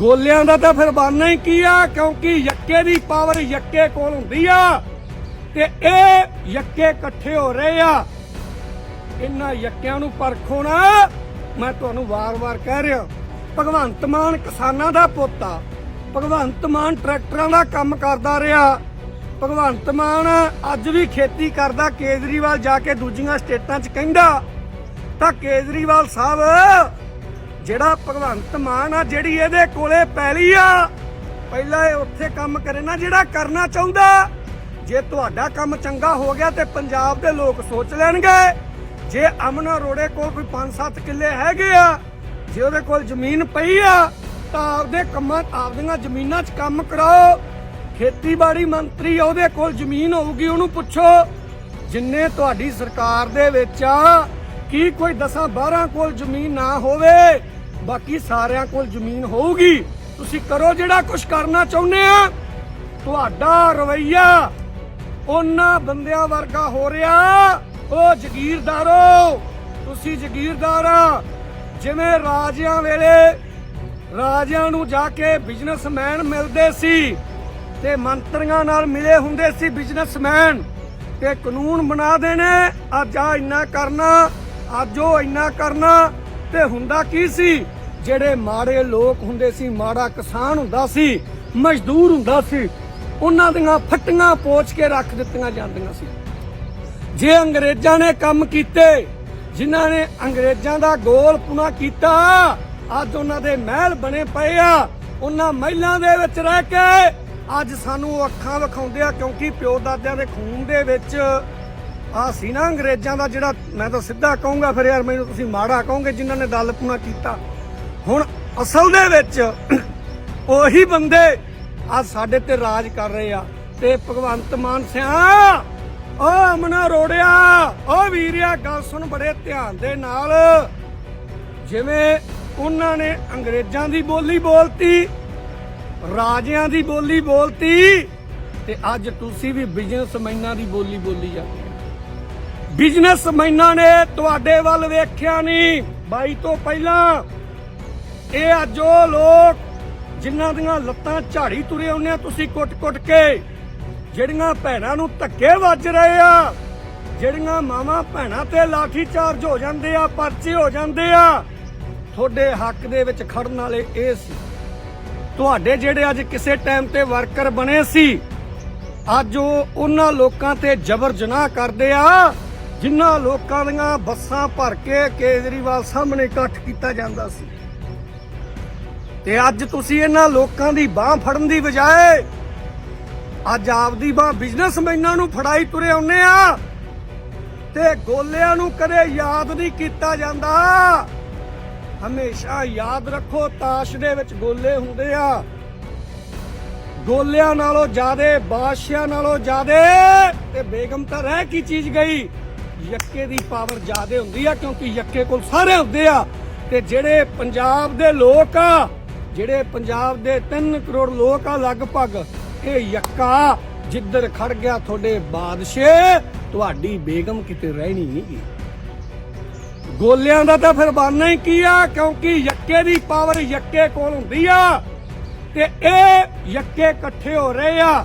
ਗੋਲਿਆਂ ਦਾ ਤਾਂ ਫਿਰ ਬਣਨਾ ਹੀ ਕੀ ਆ? ਕਿਉਂਕਿ ਯੱਕੇ ਦੀ ਪਾਵਰ ਯੱਕੇ ਕੋਲ ਹੁੰਦੀ ਆ। ਤੇ ਇਹ ਯੱਕੇ ਇਕੱਠੇ ਹੋ ਰਹੇ ਆ। ਇਹਨਾਂ ਯੱਕਿਆਂ ਨੂੰ ਪਰਖੋ ਨਾ। ਮੈਂ ਤੁਹਾਨੂੰ ਵਾਰ-ਵਾਰ ਕਹਿ ਰਿਹਾ, ਭਗਵੰਤ ਮਾਨ ਕਿਸਾਨਾਂ ਦਾ ਪੁੱਤ ਆ। ਭਗਵੰਤ ਮਾਨ ਟਰੈਕਟਰਾਂ ਦਾ ਕੰਮ ਕਰਦਾ ਰਿਹਾ। ਭਗਵੰਤ ਮਾਨ ਅੱਜ ਵੀ ਖੇਤੀ ਕਰਦਾ, ਕੇਜਰੀਵਾਲ ਜਾ ਕੇ ਦੂਜੀਆਂ ਸਟੇਟਾਂ 'ਚ ਕਹਿੰਦਾ ਤਾਂ ਕੇਜਰੀਵਾਲ ਸਾਹਿਬ ਜਿਹੜਾ ਭਗਵੰਤ ਮਾਨ ਆ ਜਿਹੜੀ ਇਹਦੇ ਕੋਲੇ ਪੈਲੀ ਆ ਪਹਿਲਾਂ ਇਹ ਉੱਥੇ ਕੰਮ ਕਰੇ ਨਾ ਜਿਹੜਾ ਕਰਨਾ ਚਾਹੁੰਦਾ। ਜੇ ਤੁਹਾਡਾ ਕੰਮ ਚੰਗਾ ਹੋ ਗਿਆ ਤੇ ਪੰਜਾਬ ਦੇ ਲੋਕ ਸੋਚ ਲੈਣਗੇ। ਜੇ ਅਮਨ ਅਰੋੜੇ ਕੋਲ ਕੋਈ 5-7 ਕਿੱਲੇ ਹੈਗੇ ਆ ਜੇ ਉਹਦੇ ਕੋਲ ਜ਼ਮੀਨ ਪਈ ਆ ਤਾਂ ਆਪਦੇ ਕੰਮਾਂ ਆਪਦੀਆਂ ਜ਼ਮੀਨਾਂ 'ਚ ਕੰਮ ਕਰਾਓ। ਖੇਤੀਬਾੜੀ ਮੰਤਰੀ ਆ, ਉਹਦੇ ਕੋਲ ਜ਼ਮੀਨ ਹੋਊਗੀ ਉਹਨੂੰ ਪੁੱਛੋ। ਜਿੰਨੇ ਤੁਹਾਡੀ ਸਰਕਾਰ ਦੇ ਵਿੱਚ ਆ ਕੀ ਕੋਈ 10 12 ਕੋਲ ਜ਼ਮੀਨ ਨਾ ਹੋਵੇ ਬਾਕੀ ਸਾਰਿਆਂ ਕੋਲ ਜ਼ਮੀਨ ਹੋਊਗੀ। ਤੁਸੀਂ ਕਰੋ ਜਿਹੜਾ ਕੁਝ ਕਰਨਾ ਚਾਹੁੰਦੇ ਆ। ਤੁਹਾਡਾ ਰਵਈਆ ਉਹਨਾਂ ਬੰਦਿਆਂ ਵਰਗਾ ਹੋ ਰਿਹਾ। ਉਹ ਜ਼ਗੀਰਦਾਰੋ, ਤੁਸੀਂ ਜ਼ਗੀਰਦਾਰ ਆ। ਜਿਵੇਂ ਰਾਜਿਆਂ ਵੇਲੇ ਰਾਜਿਆਂ ਨੂੰ ਜਾ ਕੇ ਬਿਜ਼ਨਸਮੈਨ ਮਿਲਦੇ ਸੀ ਤੇ ਮੰਤਰੀਆਂ ਨਾਲ ਮਿਲੇ ਹੁੰਦੇ ਸੀ ਬਿਜ਼ਨਸਮੈਨ ਤੇ ਕਾਨੂੰਨ ਬਣਾ ਦੇਣੇ। ਅੱਜ ਆ ਇੰਨਾ ਕਰਨਾ, ਅੱਜ ਉਹ ਇੰਨਾ ਕਰਨਾ। ਤੇ ਹੁੰਦਾ ਕੀ ਸੀ? ਜਿਹੜੇ ਮਾੜੇ ਲੋਕ ਹੁੰਦੇ ਸੀ, ਮਾੜਾ ਕਿਸਾਨ ਹੁੰਦਾ ਸੀ, ਮਜ਼ਦੂਰ ਹੁੰਦਾ ਸੀ, ਉਹਨਾਂ ਦੀਆਂ ਫੱਟੀਆਂ ਪੋਚ ਕੇ ਰੱਖ ਦਿੱਤੀਆਂ ਜਾਂਦੀਆਂ ਸੀ। ਜੇ ਅੰਗਰੇਜ਼ਾਂ ਨੇ ਕੰਮ ਕੀਤੇ, ਜਿਨ੍ਹਾਂ ਨੇ ਅੰਗਰੇਜ਼ਾਂ ਦਾ ਗੋਲ ਪੁਣਾ ਕੀਤਾ, ਅੱਜ ਉਹਨਾਂ ਦੇ ਮਹਿਲ ਬਣੇ ਪਏ ਆ। ਉਹਨਾਂ ਮਹਿਲਾਂ ਦੇ ਵਿੱਚ ਰਹਿ ਕੇ ਅੱਜ ਸਾਨੂੰ ਅੱਖਾਂ ਵਿਖਾਉਂਦੇ ਆ, ਕਿਉਂਕਿ ਪਿਓ ਦਾਦਿਆਂ ਦੇ ਖੂਨ ਦੇ ਵਿੱਚ ਆ ਸੀ ਨਾ ਅੰਗਰੇਜ਼ਾਂ ਦਾ ਜਿਹੜਾ ਮੈਂ ਤਾਂ ਸਿੱਧਾ ਕਹੂੰਗਾ ਫਿਰ ਯਾਰ ਮੈਨੂੰ ਤੁਸੀਂ ਮਾੜਾ ਕਹੋਗੇ ਜਿਨ੍ਹਾਂ ਨੇ ਦਲ ਪੂਣਾ ਕੀਤਾ। ਹੁਣ ਅਸਲ ਦੇ ਵਿੱਚ ਉਹੀ ਬੰਦੇ ਅੱਜ ਸਾਡੇ ਤੇ ਰਾਜ ਕਰ ਰਹੇ ਆ ਤੇ ਭਗਵੰਤ ਮਾਨ ਸਿਆ ਓ ਅਮਨਾ ਰੋੜਿਆ ਓ ਵੀਰਿਆ, ਗੱਲ ਸੁਣ ਬੜੇ ਧਿਆਨ ਦੇ ਨਾਲ। ਜਿਵੇਂ ਉਹਨਾਂ ਨੇ ਅੰਗਰੇਜ਼ਾਂ ਦੀ ਬੋਲੀ ਬੋਲਤੀ, ਰਾਜਿਆਂ ਦੀ ਬੋਲੀ ਬੋਲਤੀ, ਤੇ ਅੱਜ ਤੁਸੀਂ ਵੀ ਬਿਜ਼ਨਸਮੈਨਾਂ ਦੀ ਬੋਲੀ ਬੋਲੀ ਜਾਂਦੇ ਬਿਜ਼ਨਸਮੈਨਾਂ ਨੇ ਤੁਹਾਡੇ ਵੱਲ ਵੇਖਿਆ ਨਹੀਂ। ਬਾਈ ਤੋਂ ਪਹਿਲਾਂ ਇਹ ਅੱਜ ਉਹ ਲੋਕ ਜਿਨ੍ਹਾਂ ਦੀਆਂ ਲੱਤਾਂ ਝਾੜੀ ਤੁਰੇ ਹੁੰਦੇ ਆ, ਤੁਸੀਂ ਕੁੱਟ-ਕੁੱਟ ਕੇ, ਜਿਹੜੀਆਂ ਭੈਣਾਂ ਨੂੰ ਧੱਕੇ ਵੱਜ ਰਹੇ ਆ, ਜਿਹੜੀਆਂ ਮਾਵਾਂ ਭੈਣਾਂ ਤੇ ਲਾਠੀ ਚਾਰਜ ਹੋ ਜਾਂਦੇ ਆ, ਪਰਚੇ ਹੋ ਜਾਂਦੇ ਆ, ਤੁਹਾਡੇ ਹੱਕ ਦੇ ਵਿੱਚ ਖੜਨ ਵਾਲੇ ਇਹ ਸੀ। ਤੁਹਾਡੇ ਜਿਹੜੇ ਅੱਜ ਕਿਸੇ ਟਾਈਮ ਤੇ ਵਰਕਰ ਬਣੇ ਸੀ, ਅੱਜ ਉਹ ਉਹਨਾਂ ਲੋਕਾਂ ਤੇ ਜ਼ਬਰ ਜਨਾਹ ਕਰਦੇ ਆ ਜਿਨ੍ਹਾਂ ਲੋਕਾਂ ਦੀਆਂ ਬੱਸਾਂ ਭਰ ਕੇ ਕੇਜਰੀਵਾਲ ਸਾਹਮਣੇ ਇਕੱਠ ਕੀਤਾ ਜਾਂਦਾ ਸੀ। ਤੇ ਅੱਜ ਤੁਸੀਂ ਇਹਨਾਂ ਲੋਕਾਂ ਦੀ ਬਾਹ ਫੜਨ ਦੀ ਬਜਾਏ ਅੱਜ ਆਪਦੀ ਬਾਹ ਬਿਜ਼ਨਸਮੈਨਾਂ ਨੂੰ ਫੜਾਈ ਤੁਰੇ ਆਉਨੇ ਆ ਤੇ ਗੋਲਿਆਂ ਨੂੰ ਕਦੇ ਯਾਦ ਨਹੀਂ ਕੀਤਾ ਜਾਂਦਾ। ਹਮੇਸ਼ਾ ਯਾਦ ਰੱਖੋ, ਤਾਸ਼ ਦੇ ਵਿੱਚ ਗੋਲੇ ਹੁੰਦੇ ਆ। ਗੋਲਿਆਂ ਨਾਲੋਂ ਜ਼ਿਆਦੇ, ਬਾਦਸ਼ਾਹ ਨਾਲੋਂ ਜ਼ਿਆਦੇ ਤੇ ਬੇਗਮ ਤਾਂ ਰਹਿ ਕੀ ਚੀਜ਼ ਗਈ। ਯੱਕੇ ਦੀ ਪਾਵਰ ਜ਼ਿਆਦੇ ਹੁੰਦੀ ਆ ਕਿਉਂਕਿ ਯੱਕੇ ਕੋਲ ਸਾਰੇ ਹੁੰਦੇ ਆ। ਤੇ ਜਿਹੜੇ ਪੰਜਾਬ ਦੇ ਲੋਕ ਆ, ਜਿਹੜੇ ਪੰਜਾਬ ਦੇ 3 ਕਰੋੜ ਲੋਕ ਆ ਲਗਭਗ, ਇਹ ਯੱਕਾ ਜਿੱਧਰ ਖੜ ਗਿਆ ਤੁਹਾਡੇ ਬਾਦਸ਼ਾਹ, ਤੁਹਾਡੀ ਬੇਗਮ ਕਿਤੇ ਰਹਿਣੀ ਨਹੀਂ ਗੋਲਿਆਂ ਦਾ ਤਾਂ ਫਿਰ ਬਾਨਾ ਹੀ ਕੀ ਆ, ਕਿਉਂਕਿ ਯੱਕੇ ਦੀ ਪਾਵਰ ਯੱਕੇ ਕੋਲ ਹੁੰਦੀ ਆ। ਤੇ ਇਹ ਯੱਕੇ ਇਕੱਠੇ ਹੋ ਰਹੇ ਆ।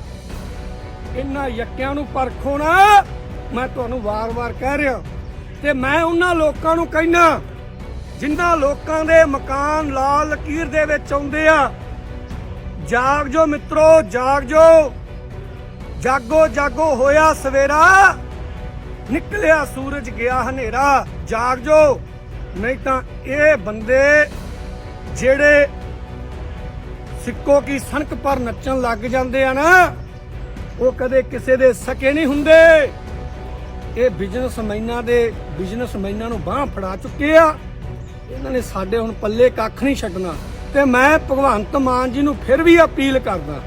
ਇਹਨਾਂ ਯੱਕਿਆਂ ਨੂੰ ਪਰਖੋ ਨਾ। ਮੈਂ ਤੁਹਾਨੂੰ ਵਾਰ-ਵਾਰ ਕਹਿ ਰਿਹਾ ਤੇ ਮੈਂ ਉਹਨਾਂ ਲੋਕਾਂ ਨੂੰ ਕਹਿਣਾ ਜਿਨ੍ਹਾਂ ਲੋਕਾਂ ਦੇ ਮਕਾਨ ਲਾਲ ਲਕੀਰ ਦੇ ਵਿੱਚ ਆਉਂਦੇ ਆ ਜਾਗ ਜੋ ਮਿੱਤਰੋ ਜਾਗ ਜੋ ਜਾਗੋ ਜਾਗੋ ਹੋਇਆ ਸਵੇਰਾ, ਨਿਕਲਿਆ ਸੂਰਜ ਗਿਆ ਹਨੇਰਾ ਜਾਗ ਜੋ ਨਹੀਂ ਤਾਂ ਇਹ ਬੰਦੇ ਜਿਹੜੇ ਸਿੱਕੋ ਕੀ ਸਣਕ ਪਰ ਨੱਚਣ ਲੱਗ ਜਾਂਦੇ ਆ ਨਾ, ਉਹ ਕਦੇ ਕਿਸੇ ਦੇ ਸਕੇ ਨਹੀਂ ਹੁੰਦੇ। ਇਹ ਬਿਜ਼ਨਸਮੈਨਾਂ ਦੇ ਬਿਜ਼ਨਸਮੈਨਾਂ ਨੂੰ ਬਾਹ ਫੜਾ ਚੁੱਕੇ ਆ। ਇਹਨਾਂ ਨੇ ਸਾਡੇ ਹੁਣ ਪੱਲੇ ਕੱਖ ਨਹੀਂ ਛੱਡਣਾ। ਤੇ ਮੈਂ ਭਗਵੰਤ ਮਾਨ ਜੀ ਨੂੰ ਫਿਰ ਵੀ ਅਪੀਲ ਕਰਦਾ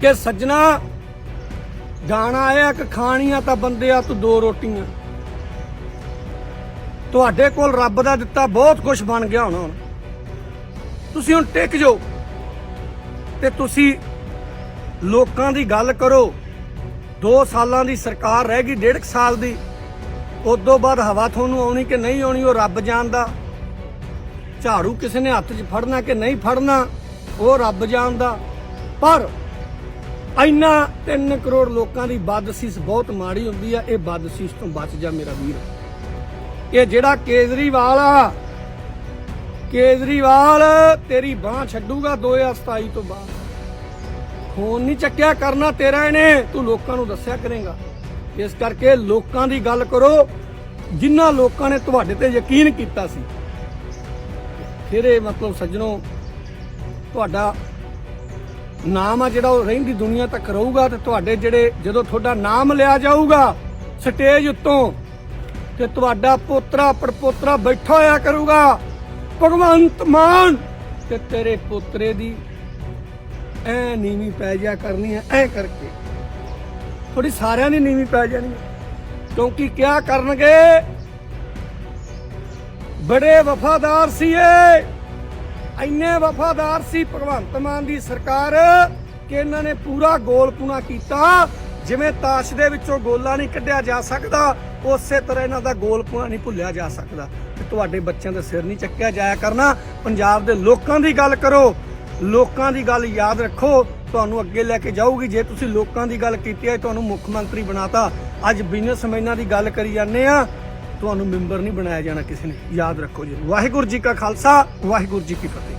ਕਿ ਸੱਜਣਾ ਗਾਣਾ ਆਇਆ ਕਿ ਖਾਣੀਆਂ ਤਾਂ ਬੰਦੇ ਆ ਤੂੰ ਦੋ ਰੋਟੀਆਂ। ਤੁਹਾਡੇ ਕੋਲ ਰੱਬ ਦਾ ਦਿੱਤਾ ਬਹੁਤ ਕੁਝ ਬਣ ਗਿਆ ਹੋਣਾ ਹੁਣ। ਤੁਸੀਂ ਹੁਣ ਟਿਕ ਜਾਓ ਤੇ ਤੁਸੀਂ ਲੋਕਾਂ ਦੀ ਗੱਲ ਕਰੋ। 2 ਸਾਲਾਂ ਦੀ ਸਰਕਾਰ ਰਹਿ ਗਈ, ਡੇਢ ਕੁ ਸਾਲ ਦੀ। ਉਦੋਂ ਬਾਅਦ ਹਵਾ ਤੁਹਾਨੂੰ ਆਉਣੀ ਕਿ ਨਹੀਂ ਆਉਣੀ, ਉਹ ਰੱਬ ਜਾਣਦਾ। ਝਾੜੂ ਕਿਸੇ ਨੇ ਹੱਥ 'ਚ ਫੜਨਾ ਕਿ ਨਹੀਂ ਫੜਨਾ, ਉਹ ਰੱਬ ਜਾਣਦਾ। ਪਰ ਇੰਨਾ 3 ਕਰੋੜ ਲੋਕਾਂ ਦੀ ਬਦਸੀਸ ਬਹੁਤ ਮਾੜੀ ਹੁੰਦੀ ਆ, ਇਹ ਬਦਸੀਸ ਤੋਂ ਬਚ ਜਾ ਮੇਰਾ ਵੀਰ। ਇਹ ਜਿਹੜਾ ਕੇਜਰੀਵਾਲ ਆ, ਕੇਜਰੀਵਾਲ ਤੇਰੀ ਬਾਹ ਛੱਡੂਗਾ 2027 ਤੋਂ ਬਾਅਦ। ਫੋਨ ਨਹੀਂ ਚੱਕਿਆ ਕਰਨਾ ਤੇਰਾ ਇਹਨੇ। ਤੂੰ ਲੋਕਾਂ ਨੂੰ ਦੱਸਿਆ ਕਰੇਗਾ। ਇਸ ਕਰਕੇ ਲੋਕਾਂ ਦੀ ਗੱਲ ਕਰੋ। ਜਿਨ੍ਹਾਂ ਲੋਕਾਂ ਨੇ ਤੁਹਾਡੇ ਤੇ ਯਕੀਨ ਕੀਤਾ ਸੀ। ਫਿਰ ਇਹ ਮਤਲਬ ਸੱਜਣੋ, ਤੁਹਾਡਾ ਨਾਮ ਆ ਜਿਹੜਾ ਉਹ ਰਹਿੰਦੀ ਦੁਨੀਆ ਤੱਕ ਰਹੂਗਾ ਤੇ ਤੁਹਾਡੇ ਜਿਹੜੇ ਜਦੋਂ ਤੁਹਾਡਾ ਨਾਮ ਲਿਆ ਜਾਊਗਾ ਸਟੇਜ ਉੱਤੋਂ ਤੇ ਤੁਹਾਡਾ ਪੋਤਰਾ, ਪੜਪੋਤਰਾ ਬੈਠਾ ਹੋਇਆ ਕਰੂਗਾ, ਭਗਵੰਤ ਮਾਨ ਤੇ ਤੇਰੇ ਪੋਤਰੇ ਦੀ ਐ ਨੀਵੀਂ ਪੈ ਜਾ ਕਰਨੀ ਹੈ ਐ ਕਰਕੇ। ਥੋੜੀ ਸਾਰਿਆਂ ਦੀ ਨੀਵੀਂ ਪੈ ਜਾਣੀ ਹੈ। ਕਿਉਂਕਿ ਕਿਆ ਕਰਨਗੇ? ਬੜੇ ਵਫਾਦਾਰ ਸੀ ਇਹ। ਇੰਨੇ ਵਫਾਦਾਰ ਸੀ ਭਗਵੰਤ ਮਾਨ ਦੀ ਸਰਕਾਰ ਕਿ ਇਹਨਾਂ ਨੇ ਪੂਰਾ ਗੋਲਪੂਣਾ ਕੀਤਾ। ਜਿਵੇਂ ਤਾਸ਼ ਦੇ ਵਿੱਚੋਂ ਗੋਲਾ ਨਹੀਂ ਕੱਢਿਆ ਜਾ ਸਕਦਾ, ਉਸੇ ਤਰ੍ਹਾਂ ਇਹਨਾਂ ਦਾ ਗੋਲਪੂਣਾ ਨਹੀਂ ਭੁੱਲਿਆ ਜਾ ਸਕਦਾ। ਤੇ ਤੁਹਾਡੇ ਬੱਚਿਆਂ ਦਾ ਸਿਰ ਨਹੀਂ ਚੱਕਿਆ ਜਾਇਆ ਕਰਨਾ। ਪੰਜਾਬ ਦੇ ਲੋਕਾਂ ਦੀ ਗੱਲ ਕਰੋ। ਲੋਕਾਂ ਦੀ ਗੱਲ ਯਾਦ ਰੱਖੋ, ਤੁਹਾਨੂੰ ਅੱਗੇ ਲੈ ਕੇ ਜਾਊਗੀ। ਜੇ ਤੁਸੀਂ ਲੋਕਾਂ ਦੀ ਗੱਲ ਕੀਤੀ ਹੈ, ਤੁਹਾਨੂੰ ਮੁੱਖ ਮੰਤਰੀ ਬਣਾਤਾ। ਅੱਜ ਬਿਜ਼ਨਸਮੈਨਾਂ ਦੀ ਗੱਲ ਕਰੀ ਜਾਂਦੇ ਆ, ਤੁਹਾਨੂੰ ਮੈਂਬਰ ਨਹੀਂ ਬਣਾਇਆ ਜਾਣਾ ਕਿਸੇ ਨੇ। ਯਾਦ ਰੱਖੋ ਜੀ। ਵਾਹਿਗੁਰੂ ਜੀ ਕਾ ਖਾਲਸਾ, ਵਾਹਿਗੁਰੂ ਜੀ ਕੀ ਫਤਿਹ।